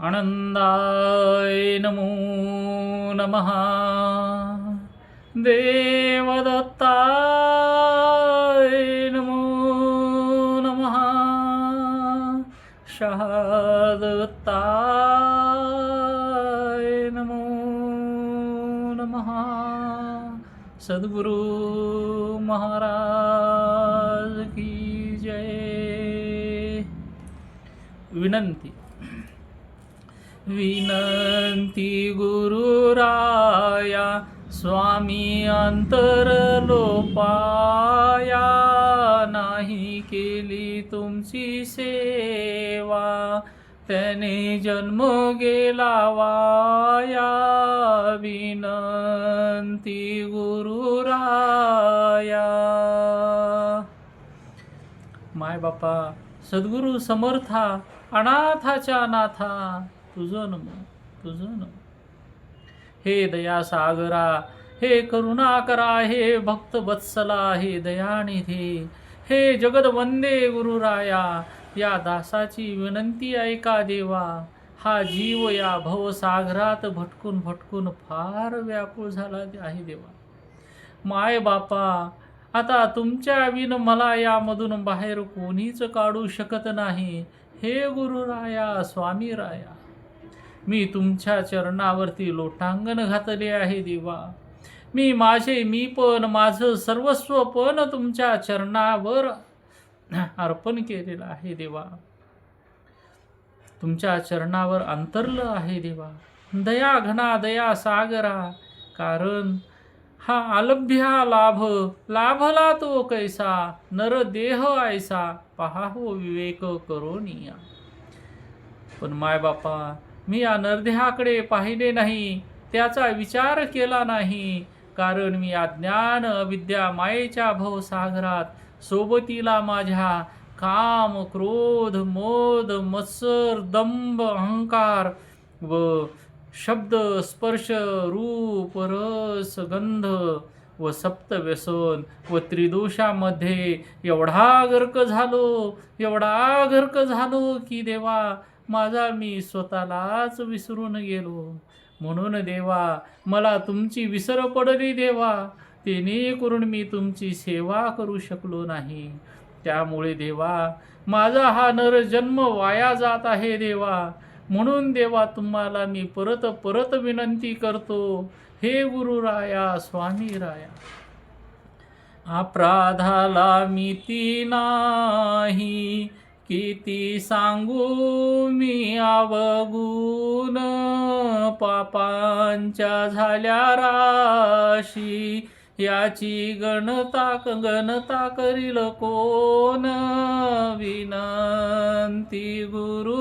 आनन्दाय नमो नमः। देवदत्ताय नमो नमः। शहादत्ताय नमो नमः। सद्गुरु महाराज की जय। विनंती। विनंती गुरुराया स्वामी अंतरलोपाया नाही केली तुमची सेवा त्याने जन्म गेला वाया विनंती गुरुराया. माय बापा सद्गुरु समर्था अनाथाच्या अनाथा तुझं नम तुझं नम. हे दया सागरा हे करुणा करा हे भक्त वत्सला हे दयानिधी हे जगद वंदे गुरुराया या दासाची विनंती ऐका देवा. हा जीव या भवसागरात भटकून भटकून फार व्याकुळ झाला आहे देवा. माय बापा आता तुमच्या विन मला यामधून बाहेर कोणीच काढू शकत नाही. हे गुरुराया स्वामी राया मी तुमच्या चरणावरती लोटांगण घातले आहे देवा. मी माझे मी पण माझं सर्वस्व पण तुमच्या चरणावर अर्पण केलेलं आहे देवा. तुमच्या चरणावर अंतरलं आहे देवा. दया घना दया सागरा कारण हा अलभ्या लाभ लाभला तो कैसा? नर देह ऐसा? पहा हो विवेक करोनिया पण माय बापा मी या नरदेहाकडे पाहिले नाही त्याचा विचार केला नाही कारण मी अज्ञान विद्या मायेच्या भवसागरात सोबतीला माझ्या काम क्रोध मोद मत्सर दंभ अहंकार व शब्द स्पर्श रूप रस गंध व सप्त व्यसन व त्रिदोषामध्ये एवढा गर्क झालो एवढा गर्क झालो की देवा माझा मी स्वतःलाच विसरून गेलो. म्हणून देवा मला तुमची विसर पडली देवा. तेने करून मी तुमची सेवा करू शकलो नाही. त्यामुळे देवा माझा हा नर जन्म वाया जात आहे देवा. म्हणून देवा तुम्हाला मी परत परत विनंती करतो. हे गुरुराया स्वामी राया. अपराधाला मिती नाही. किती सांगू मी अवगुण पापांच्या झाल्या राशी. याची गणता गणता करील कोण? विनंती गुरुराया.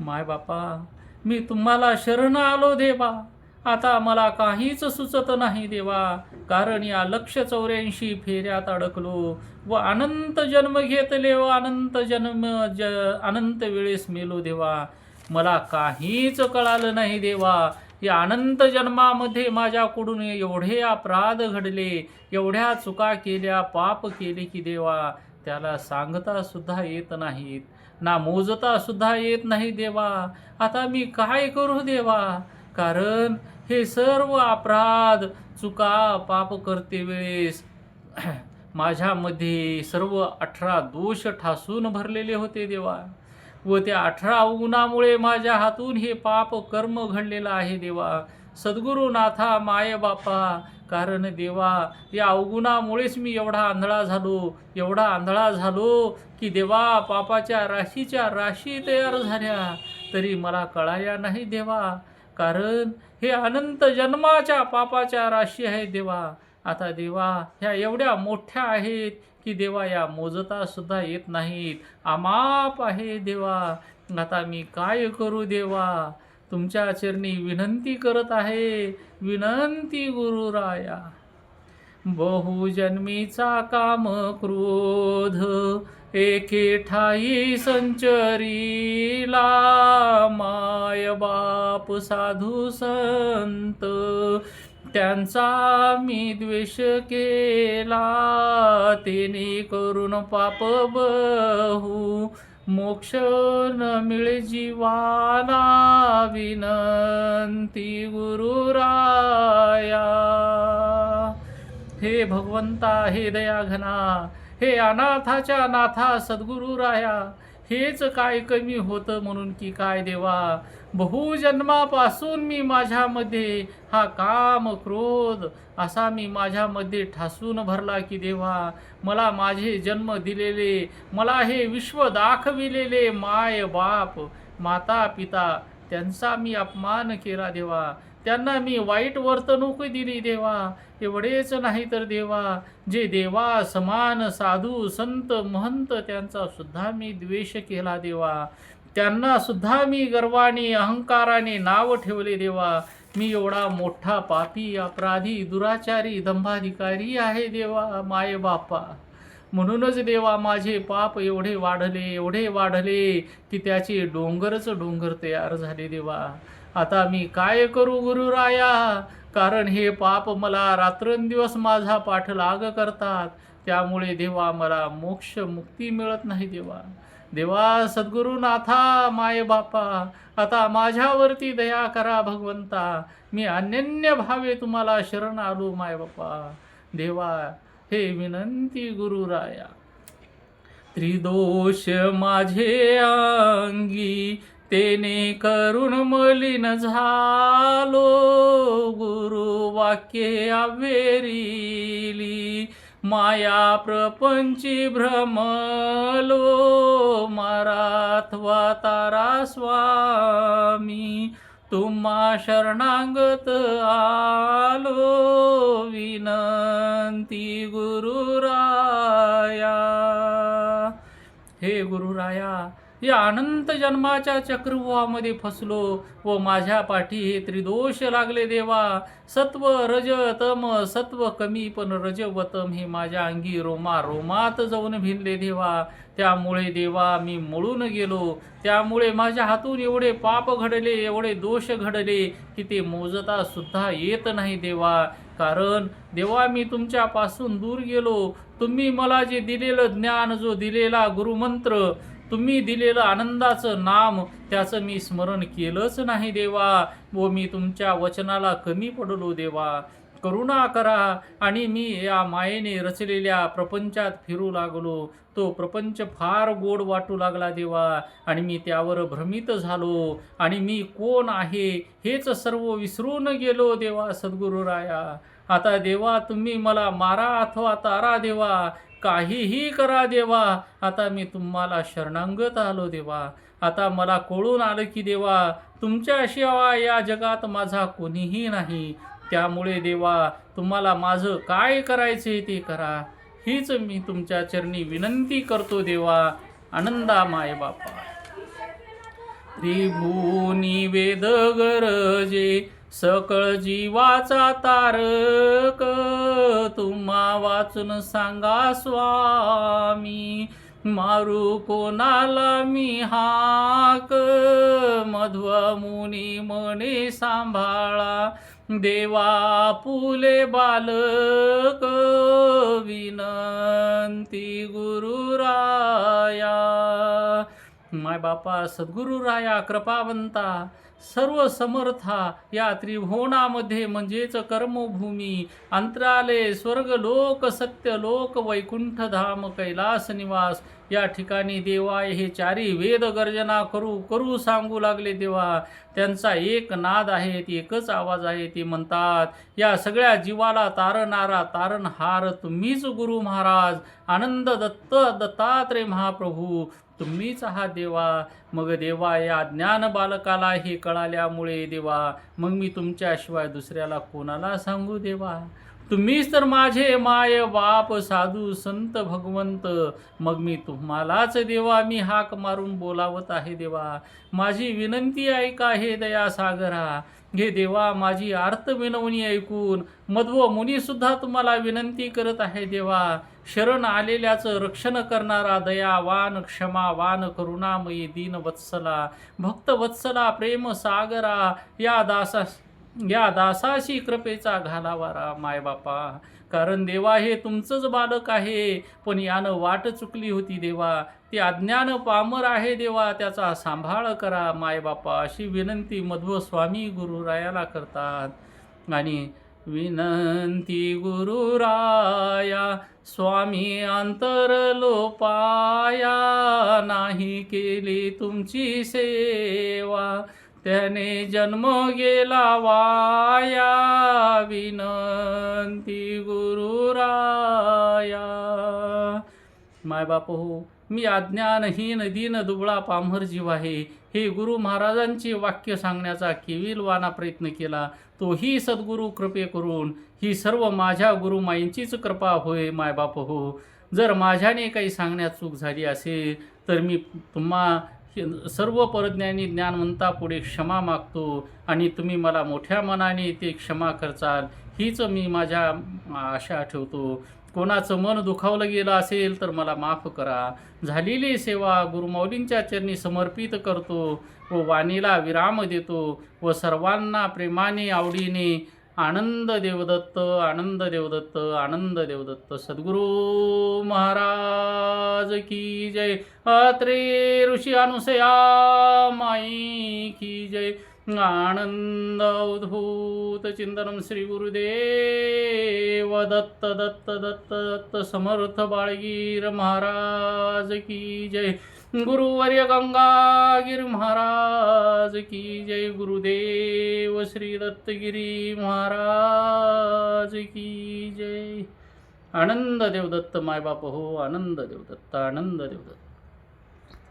माय बापा मी तुम्हाला शरण आलो देवा. आता मला काहीच सुचत नाही देवा. कारण या लक्ष चौऱ्याऐंशी फेऱ्यात अडकलो व अनंत जन्म घेतले व अनंत जन्म ज अनंत वेळेस मेलो देवा. मला काहीच कळालं नाही देवा. या अनंत जन्मामध्ये माझ्याकडून एवढे अपराध घडले एवढ्या चुका केल्या पाप केले की देवा. त्याला सांगता सुद्धा येत नाहीत. ना मोजता सुद्धा येत नाही देवा. आता मी काय करू देवा? कारण हे सर्व अपराध चुका पाप करते वेळेस माझ्यामध्ये सर्व अठरा दोष ठासून भरलेले होते देवा. व त्या अठरा अवगुणामुळे माझ्या हातून हे पाप कर्म घडलेलं आहे देवा. सद्गुरुनाथा माय बापा कारण देवा या अवगुणामुळेच मी एवढा आंधळा झालो एवढा आंधळा झालो की देवा पापाच्या राशीच्या राशी तयार झाल्या. तरी मला कळाया नाही देवा कारण हे अनंत जन्माच्या पापाच्या राशी आहे देवा. आता देवा ह्या एवढ्या मोठ्या आहेत की देवा या मोजता सुद्धा येत नाहीत. अमाप आहे देवा. आता मी काय करू देवा? तुमच्या चरणी विनंती करत आहे. विनंती गुरुराया बहुजन्मीचा काम क्रोध. एके ठाई संचरीला माय बाप साधू संत. त्यांचा मी द्वेष केला तेने करून पाप बहु. मोक्ष न मिळे जीवाला विनंती गुरुराया. हे भगवंता हे दयाघना हे अनाथाच्या नाथा सद्गुरु राया हेच काय कमी होतं म्हणून की काय देवा? बहुजन्मापासून मी माझ्यामध्ये हा काम क्रोध असा मी माझ्यामध्ये ठासून भरला की देवा मला माझे जन्म दिलेले मला हे विश्व दाखविलेले माय बाप माता पिता त्यांचा मी अपमान केला देवा त्यांना मी वाईट वर्तणूक दिली देवा एवढेच नाही तर देवा जे देवा समान साधू संत महंत त्यांचा सुद्धा मी द्वेष केला देवा. त्यांना सुद्धा मी गर्वाने अहंकाराने नाव ठेवले देवा. मी एवढा मोठा पापी अपराधी दुराचारी दंभाधिकारी आहे देवा माय बापा. म्हणूनच देवा माझे पाप एवढे वाढले एवढे वाढले की त्याचे डोंगरच डोंगर तयार झाले देवा. आता मी काय करू गुरुराया? कारण हे पाप मला रात्रंदिवस माझा पाठलाग करतात. त्यामुळे देवा मला मोक्ष मुक्ती मिळत नाही देवा. देवा सद्गुरुनाथा माय बापा आता माझ्यावरती दया करा भगवंता. मी अनन्य भावे तुम्हाला शरण आलो माय बापा. देवा हे विनंती गुरुराया त्रिदोष माझे अंगी तेने करुण मलिन झालो. वाक्ये आवेरिली माया प्रपंची भ्रमलो माराथवा तारा स्वामी. तुम्हा शरणागत आलो विनंती गुरुराया. हे गुरुराया या अनंत जन्माच्या चक्रव्यूहामध्ये फसलो व माझ्या पाठी हे त्रिदोष लागले देवा. सत्व रज तम सत्व कमी पण रज व तम हे माझ्या अंगी रोमा रोमात जाऊन भिनले देवा. त्यामुळे देवा मी मळून गेलो. त्यामुळे माझ्या हातून एवढे पाप घडले एवढे दोष घडले की ते मोजता सुद्धा येत नाही देवा. कारण देवा मी तुमच्यापासून दूर गेलो. तुम्ही मला जे दिलेलं ज्ञान जो दिलेला गुरुमंत्र तुम्ही दिलेलं आनंदाचं नाम त्याचं मी स्मरण केलंच नाही देवा. व मी तुमच्या वचनाला कमी पडलो देवा. करुणा करा. आणि मी या मायेने रचलेल्या प्रपंचात फिरू लागलो. तो प्रपंच फार गोड वाटू लागला देवा. आणि मी त्यावर भ्रमित झालो. आणि मी कोण आहे हेच सर्व विसरून गेलो देवा सद्गुरुराया. आता देवा तुम्ही मला मारा अथवा तारा देवा. काहीही करा देवा. आता मी तुम्हाला शरणांगत आलो देवा. आता मला कळून आलं की देवा तुमच्याशिवाय या जगात माझा कोणीही नाही. त्यामुळे देवा तुम्हाला माझं काय करायचे ते करा. हीच मी तुमच्या चरणी विनंती करतो देवा. आनंदा माय बापा. त्रिभुवनी वेद गरजे सकळ जीवाचा तारक तुम्हा वाचून सांगा स्वामी मारू कोणाला मी हाक? मध्व मुनी मने सांभाळा देवा पुले बालक विनंती गुरुराया. माय बापा सद्गुरुराया कृपावंता सर्व समर्था या त्रिभुवनामध्ये म्हणजेच कर्मभूमी अंतराले स्वर्ग लोक सत्य लोक वैकुंठ धाम कैलास निवास या ठिकाणी देवाय हे चारी वेद गर्जना करू करू सांगू लागले देवा. त्यांचा एक नाद आहे एकच आवाज आहे ते म्हणतात या सगळ्या जीवाला तारणारा तारणहार तुम्हीच गुरु महाराज आनंद दत्त दत्तात्रेय महाप्रभू तुम्हीच हा देवा. मग देवा या ज्ञान बालकाला हे कळाल्यामुळे देवा मग मी तुमच्याशिवाय दुसऱ्याला कोणाला सांगू देवा? तुम्हीच तर माझे माय बाप साधू संत भगवंत. मग मी तुम्हालाच देवा मी हाक मारून बोलावत आहे देवा. माझी विनंती ऐका हे दया सागरा हे देवा माझी आर्त विनवणी ऐकून मध्व मुनीसुद्धा तुम्हाला विनंती करत आहे देवा. शरण आलेल्याचं रक्षण करणारा दयावान क्षमावान करुणामयी दीन वत्सला. भक्त वत्सला प्रेम सागरा. या दासा या दासाशी कृपेचा घालावारा मायबापा. कारण देवा हे तुमचंच बालक आहे. पण यानं वाट चुकली होती देवा. ते अज्ञान पामर आहे देवा. त्याचा सांभाळ करा मायबापा. अशी विनंती मध्व स्वामी गुरुरायाला करतात. आणि विनंती गुरुराया स्वामी अंतर लोपाया नाही केली तुमची सेवा. त्याने जन्म गेला वाया विनंती गुरुराया. मायबाप हो मी अज्ञानहीन दीन दुबळा पामर जीव आहे. हे गुरु महाराजांचे वाक्य सांगण्याचा केविलवाना प्रयत्न केला. तोही सद्गुरु कृपे करून. ही सर्व माझ्या गुरुमाईंचीच कृपा होय मायबाप हो जर माझ्याने काही सांगण्यात चूक झाली असेल तर मी तुम्हा सर्व परज्ञानी ज्ञानवंता पुढे क्षमा मागतो आणि तुम्ही मला मोठ्या मनाने ते क्षमा करचाल हीच मी माझ्या आशा ठेवतो. कोणाचं मन दुखावलं गेलं असेल तर मला माफ करा. झालेली सेवा गुरुमौलींच्या चरणी समर्पित करतो व वाणीला विराम देतो व सर्वांना प्रेमाने आवडीने आनंद देवदत्त आनंद देवदत्त आनंद देवदत्त. सद्गुरू महाराज की जय. अत्रे ऋषी अनुसया माई की जय. आनंद उद्भूत चिंतनम श्री गुरुदेव दत्त दत्त दत्त दत्त समर्थ बाळगीर महाराज की जय. गुरुवर्य गंगागिर महाराज की जय गुरुदेव श्री दत्तगिरी महाराज की जय. आनंद देवदत्त मायबाप हो आनंद देवदत्त आनंद देवदत्त.